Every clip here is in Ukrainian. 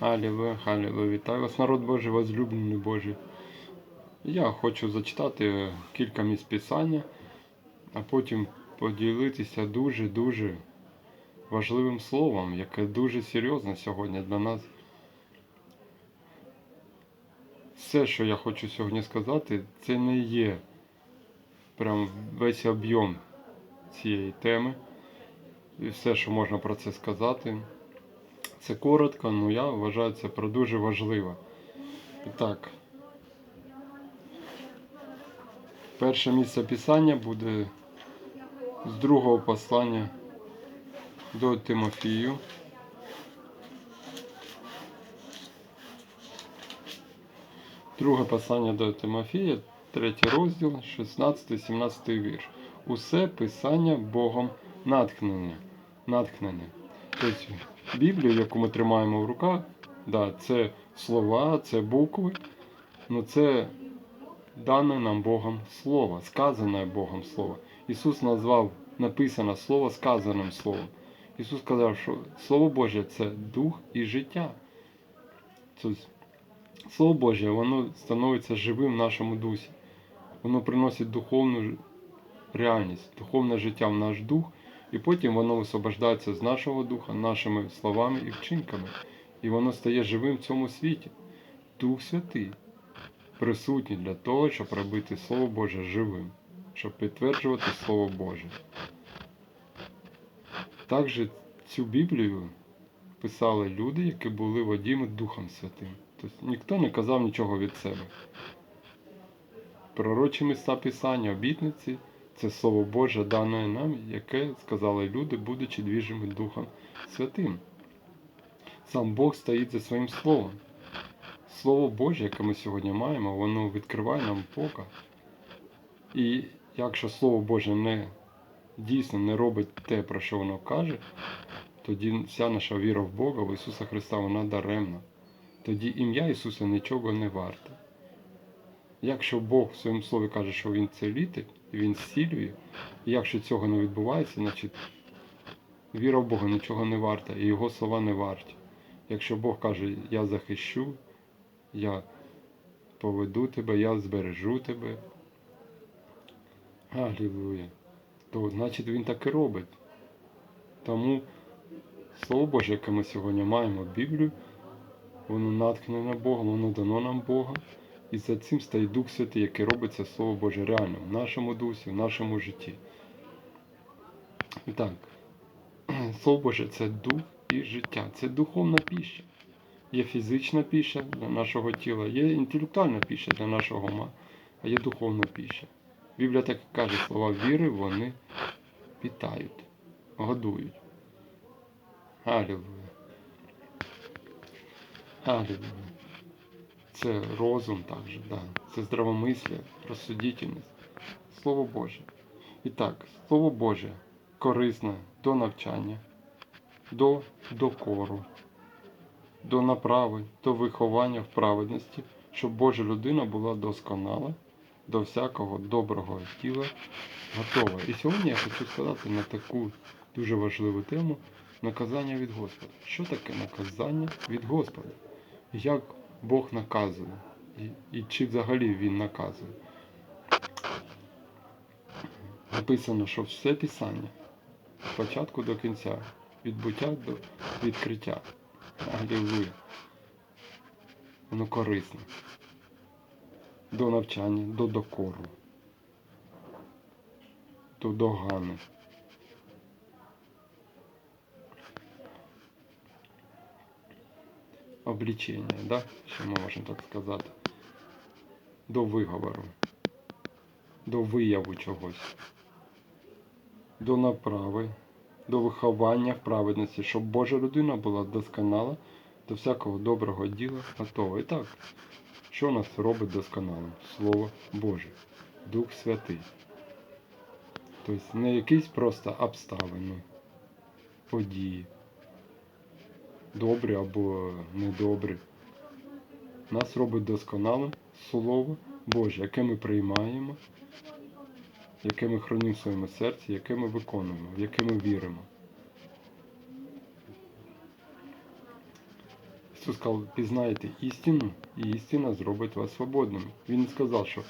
Алілуя, халілуя. Вітаю вас, народ Божий, возлюблений Божий. Я хочу зачитати кілька місць Писання, а потім поділитися дуже-дуже важливим словом, яке дуже серйозне сьогодні для нас. Все, що я хочу сьогодні сказати, це не є прям весь об'єм цієї теми і все, що можна про це сказати. Це коротко, але я вважаю це про дуже важливе. Так, перше місце писання буде з другого послання до Тимофію. Друге послання до Тимофія, третій розділ, 16-17 вірш. Усе писання Богом натхнення. натхнення. Тобто Біблію, яку ми тримаємо в руках, да, це слова, це букви, але це дане нам Богом Слово, сказане Богом Слово. Ісус назвав написане Слово сказаним Словом. Ісус сказав, що Слово Боже це дух і життя. Слово Боже, воно становиться живим в нашому дусі. Воно приносить духовну реальність, духовне життя в наш дух, і потім воно висвобождається з нашого духа, нашими словами і вчинками. І воно стає живим в цьому світі. Дух Святий присутній для того, щоб робити Слово Боже живим, щоб підтверджувати Слово Боже. Також цю Біблію писали люди, які були водіми Духом Святим. Тобто ніхто не казав нічого від себе. Пророчі міста Писання, обітниці це Слово Боже дане нам, яке сказали люди, будучи двіжими Духом Святим. Сам Бог стоїть за своїм Словом. Слово Боже, яке ми сьогодні маємо, воно відкриває нам Бога. І якщо Слово Боже не дійсно не робить те, про що воно каже, тоді вся наша віра в Бога, в Ісуса Христа, вона даремна. Тоді ім'я Ісуса нічого не варте. Якщо Бог в своєму слові каже, що Він целитель, і Він зцілює, і якщо цього не відбувається, значить віра в Бога нічого не варта, і Його слова не варті. Якщо Бог каже, я захищу, я поведу тебе, я збережу тебе. Алілуя. То значить він так і робить. Тому Слово Боже, яке ми сьогодні маємо Біблію, воно натхнене Богом, воно дано нам Бога. І за цим стоїть Дух Святий, який робить це Слово Боже реальним в нашому дусі, в нашому житті. І так, Слово Боже це дух і життя, це духовна піща. Є фізична піща для нашого тіла, є інтелектуальна піща для нашого ума, а є духовна піща. Біблія так і каже, слова віри вони питають, годують. Алілуя. Алілуя. Це розум також, да. це здравомислля, розсудительність. Слово Боже. І так, Слово Боже корисне до навчання, до докору, до направи, до виховання в праведності, щоб Божа людина була досконала, до всякого доброго тіла готова. І сьогодні я хочу сказати на таку дуже важливу тему наказання від Господа. Що таке наказання від Господа? Як Бог наказує? І, і чи взагалі Він наказує? Написано, що все Писання від початку до кінця, від буття до відкриття. Алілуя. Воно корисне. До навчання, до докору, до догани. Облічення, да? що ми можемо так сказати. До виговору, до вияву чогось, до направи, до виховання в праведності, щоб Божа людина була досконала, до всякого доброго діла готова. І так, що нас робить досконалим? Слово Боже, Дух Святий. Тобто не якісь просто обставини, події, добрі або недобрі. Нас робить досконалим Слово Боже, яке ми приймаємо, яке ми хранимо в своєму серці, яке ми виконуємо, в яке ми віримо. Ісус сказав, пізнаєте істину, і істина зробить вас свободними. Він сказав, що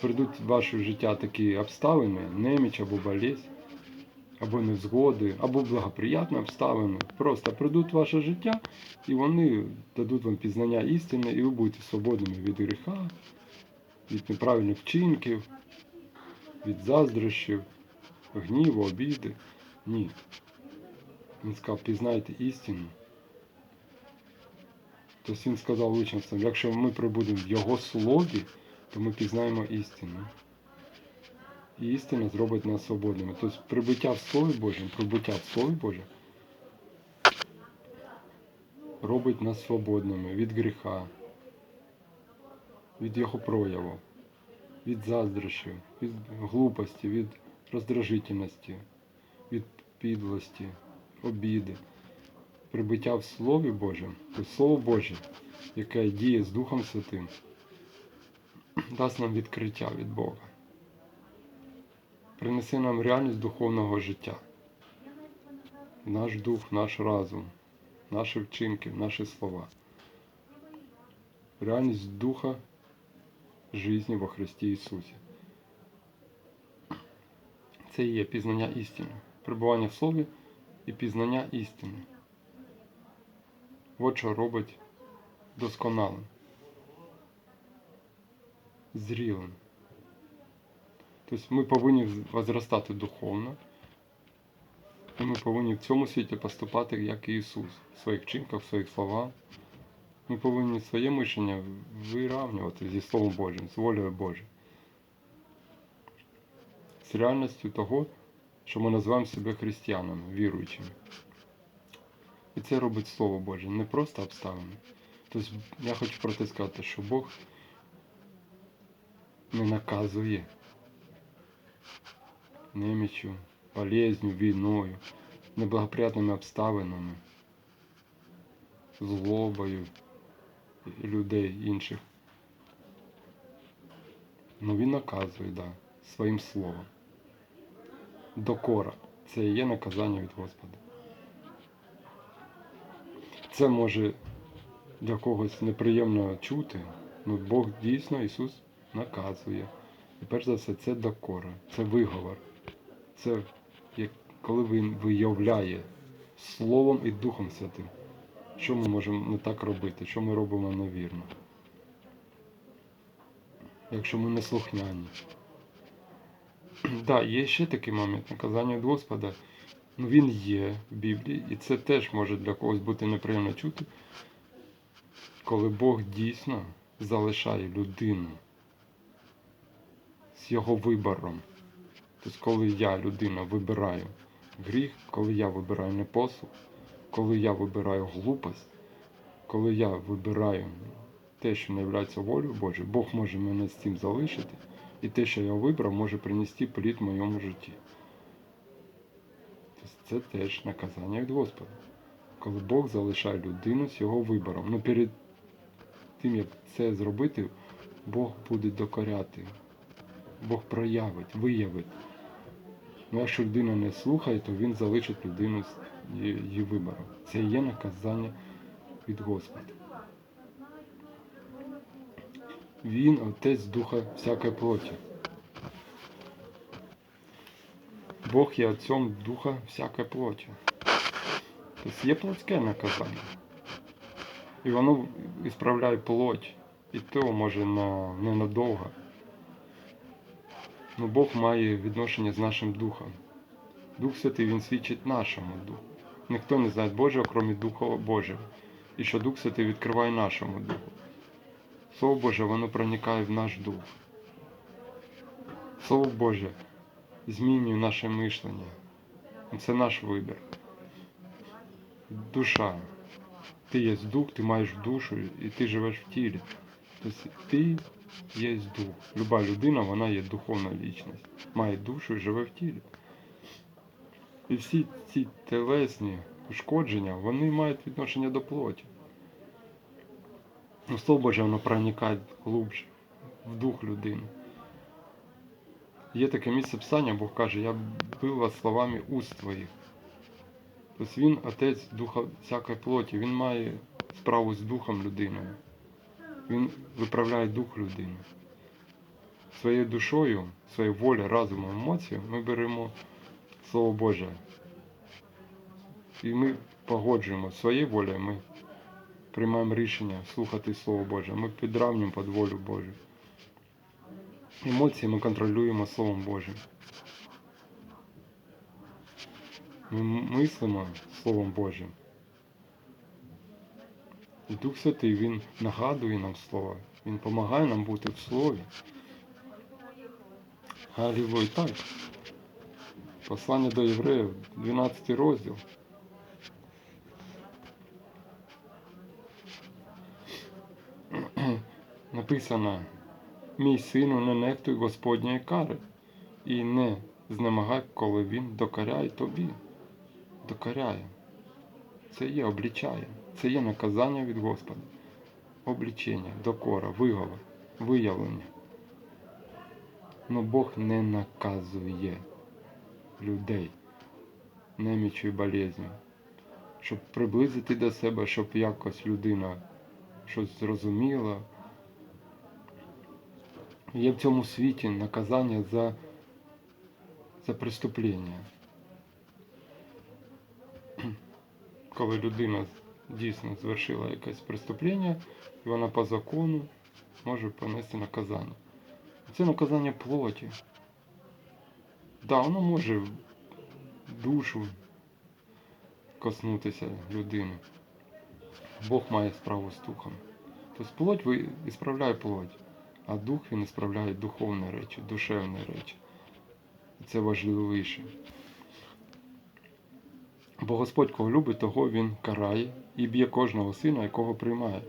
прийдуть в ваше життя такі обставини, неміч або болезнь, або невзгоди, або благоприятні обставини. Просто прийдуть в ваше життя, і вони дадуть вам пізнання істини, і ви будете свободними від гріха, від неправильних вчинків, від заздрощів, гніву, обіди. Ні. Він сказав, пізнайте істину. Тобто він сказав учням, якщо ми прибудемо в Його слові, то ми пізнаємо істину. І істина зробить нас свободними. Тобто прибуття в Слові Божому, прибуття в Слові Божому робить нас свободними від гріха, від його прояву, від заздрощів, від глупості, від роздражительності, від підлості, обіди. Прибуття в Слові Божому, то Слово Боже, яке діє з Духом Святим, дасть нам відкриття від Бога принесе нам реальність духовного життя. Наш дух, наш разум, наші вчинки, наші слова. Реальність духа житті во Христі Ісусі. Це і є пізнання істини. Перебування в Слові і пізнання істини. От що робить досконалим, зрілим. Тобто ми повинні возростати духовно, і ми повинні в цьому світі поступати як і Ісус, в своїх вчинках, в своїх словах. Ми повинні своє мишення вирівнювати зі Словом Божим, з волею Божою. З реальністю того, що ми називаємо себе християнами, віруючими. І це робить Слово Боже, не просто обставини. Тобто я хочу про те сказати, що Бог не наказує немічю, болезнью, війною, неблагоприятними обставинами, злобою людей інших. Ну він наказує, да, своїм словом. Докора. Це і є наказання від Господа. Це може для когось неприємно чути, але Бог дійсно Ісус наказує. І перш за все, це докора, це виговор. Це як коли Він виявляє Словом і Духом Святим. Що ми можемо не так робити, що ми робимо невірно. Якщо ми не слухняні. Да, є ще такий момент наказання від Господа. Ну він є в Біблії, і це теж може для когось бути неприємно чути, коли Бог дійсно залишає людину його вибором. Тобто, коли я, людина, вибираю гріх, коли я вибираю непослух, коли я вибираю глупость, коли я вибираю те, що не є волею Божою, Бог може мене з цим залишити, і те, що я вибрав, може принести плід в моєму житті. Тобто це теж наказання від Господа. Коли Бог залишає людину з його вибором. Ну перед тим, як це зробити, Бог буде докоряти. Бог проявить, виявить. Ну, якщо людина не слухає, то він залишить людину з її вибором. Це є наказання від Господа. Він отець духа всякої плоті. Бог є отцом духа всякої плоті. Тобто є плотське наказання. І воно ісправляє плоть. І то може на, ненадовго. Ну Бог має відношення з нашим духом. Дух Святий Він свідчить нашому духу. Ніхто не знає Божого, крім Духа Божого. І що Дух Святий відкриває нашому духу. Слово Боже, воно проникає в наш дух. Слово Боже змінює наше мишлення. Це наш вибір. Душа. Ти є дух, ти маєш душу і ти живеш в тілі. Тобто ти є дух. Люба людина, вона є духовна лічність. Має душу і живе в тілі. І всі ці телесні ушкодження, вони мають відношення до плоті. Ну, Слово Боже, воно проникає глубже в дух людини. Є таке місце Писання, Бог каже, я бив вас словами уст твоїх. Тобто він отець духа всякої плоті, він має справу з духом людиною. Він виправляє дух людини. Своєю душою, своєю волею, разумом, емоцією ми беремо Слово Боже. І ми погоджуємо своєю волею, ми приймаємо рішення слухати Слово Боже. Ми підравнюємо під волю Божу. Емоції ми контролюємо Словом Божим. Ми мислимо Словом Божим. І Дух Святий, Він нагадує нам Слово. Він допомагає нам бути в Слові. Галілуй так. Послання до євреїв, 12 розділ. Написано, мій сину, не нехтуй Господньої кари і не знемагай, коли він докаряє тобі. Докаряє. Це є облічає. Це є наказання від Господа. Облічення, докора, виговор, виявлення. Но Бог не наказує людей немічою болезню, щоб приблизити до себе, щоб якось людина щось зрозуміла. Є в цьому світі наказання за, за преступлення. Коли людина дійсно звершила якесь преступлення, і вона по закону може понести наказання. Це наказання плоті. Да, воно може душу коснутися людини. Бог має справу з духом. Тобто плоть ісправляє плоть, а дух він ісправляє духовні речі, душевні речі. І це важливіше. Бо Господь кого любить, того він карає і б'є кожного сина, якого приймає.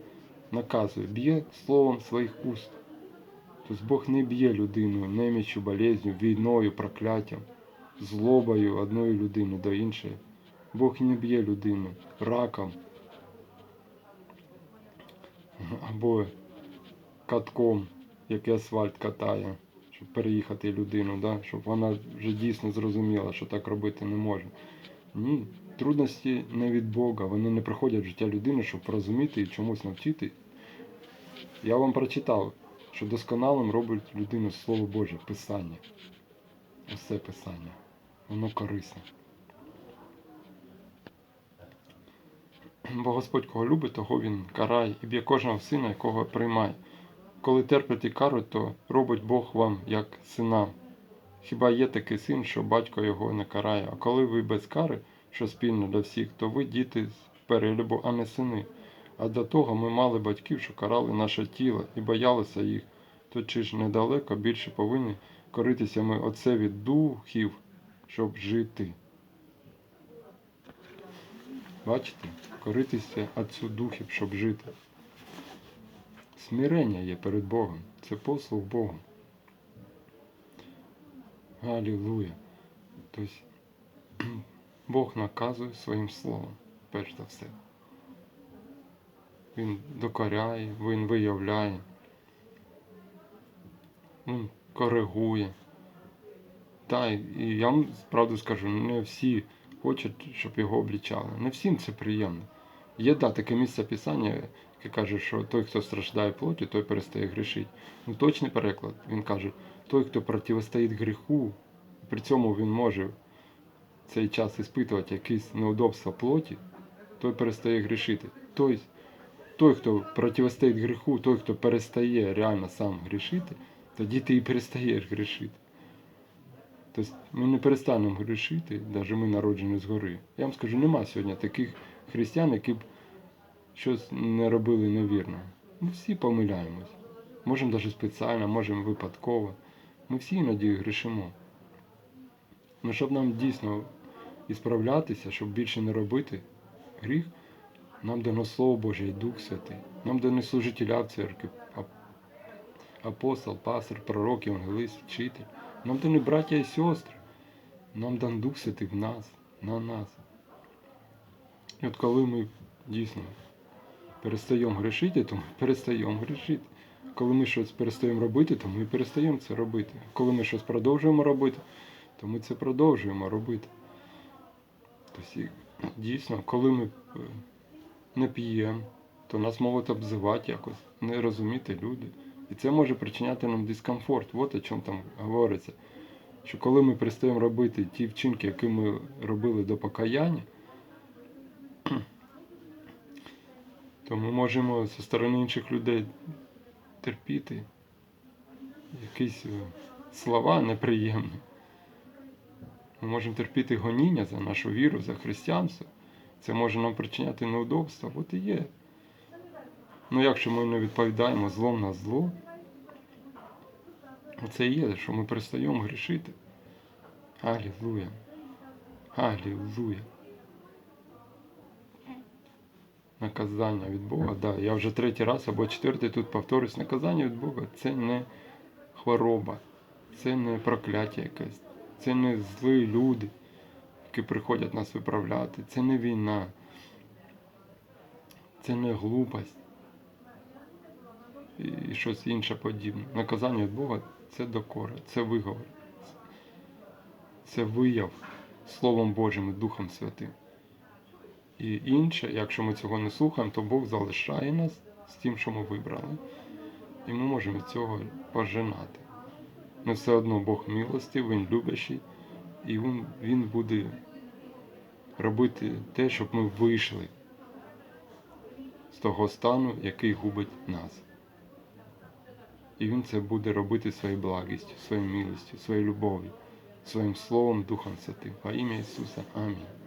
Наказує, б'є словом своїх уст. Тобто Бог не б'є людину немічю, болезню, війною, прокляттям, злобою одної людини до іншої. Бог не б'є людину раком або катком, який асфальт катає, щоб переїхати людину, да? щоб вона вже дійсно зрозуміла, що так робити не може. Ні, трудності не від Бога, вони не приходять в життя людини, щоб розуміти і чомусь навчити. Я вам прочитав, що досконалим робить людину Слово Боже, Писання. Усе Писання. Воно корисне. Бо Господь кого любить, того він карає і б'є кожного сина, якого приймає. Коли терпите кару, то робить Бог вам як синам. Хіба є такий син, що батько його не карає? А коли ви без кари, що спільно для всіх, то ви діти з перелюбу, а не сини. А до того ми мали батьків, що карали наше тіло і боялися їх. То чи ж недалеко більше повинні коритися ми оце від духів, щоб жити? Бачите? Коритися Отцю духів, щоб жити. Смирення є перед Богом. Це послуг Богу. Алілуя. Тобто Бог наказує своїм словом, перш за все. Він докоряє, він виявляє, він коригує. Та, і я вам правду скажу, не всі хочуть, щоб його облічали. Не всім це приємно. Є да, таке місце писання, яке каже, що той, хто страждає плоті, той перестає грішити. Ну, точний переклад, він каже, той, хто протистоїть гріху, при цьому він може цей час іспитувати якісь неудобства плоті, той перестає грішити. Тобто, той, хто протистоїть гріху, той, хто перестає реально сам грішити, тоді ти і перестаєш грішити. Тобто ми не перестанемо грішити, навіть ми народжені згори. Я вам скажу, нема сьогодні таких християн, які б щось не робили невірно. Ми всі помиляємось. Можемо навіть спеціально, можемо випадково. Ми всі іноді грішимо. Ну, щоб нам дійсно ісправлятися, щоб більше не робити гріх, нам дано Слово Боже і Дух Святий. Нам дано служителя в церкві, апостол, пастор, пророк, евангелист, вчитель. Нам дані браття і сестри. Нам дан Дух Святий в нас, на нас. І от коли ми дійсно перестаємо грішити, то ми перестаємо грішити. Коли ми щось перестаємо робити, то ми перестаємо це робити. Коли ми щось продовжуємо робити, то ми це продовжуємо робити. Тобто, і дійсно, коли ми е, не п'ємо, то нас можуть обзивати якось, не розуміти люди. І це може причиняти нам дискомфорт. От о чому там говориться. Що коли ми перестаємо робити ті вчинки, які ми робили до покаяння, то ми можемо зі сторони інших людей терпіти якісь е, слова неприємні. Ми можемо терпіти гоніння за нашу віру, за християнство. Це може нам причиняти неудобства. От і є. Ну, якщо ми не відповідаємо злом на зло, це і є, що ми перестаємо грішити. Алілуя. Алілуя. Наказання від Бога, да. Я вже третій раз або четвертий тут повторюсь. Наказання від Бога це не хвороба, це не прокляття якесь, це не злі люди, які приходять нас виправляти, це не війна, це не глупость і щось інше подібне. Наказання від Бога це докора, це виговор, це вияв Словом Божим і Духом Святим. І інше, якщо ми цього не слухаємо, то Бог залишає нас з тим, що ми вибрали. І ми можемо цього пожинати. Но все одно Бог милостив, Він любящий, і Він, він буде робити те, щоб ми вийшли з того стану, який губить нас. І Він це буде робити своєю благістю, своєю милістю, своєю любов'ю, своїм Словом, Духом Святим. Во ім'я Ісуса. Амінь.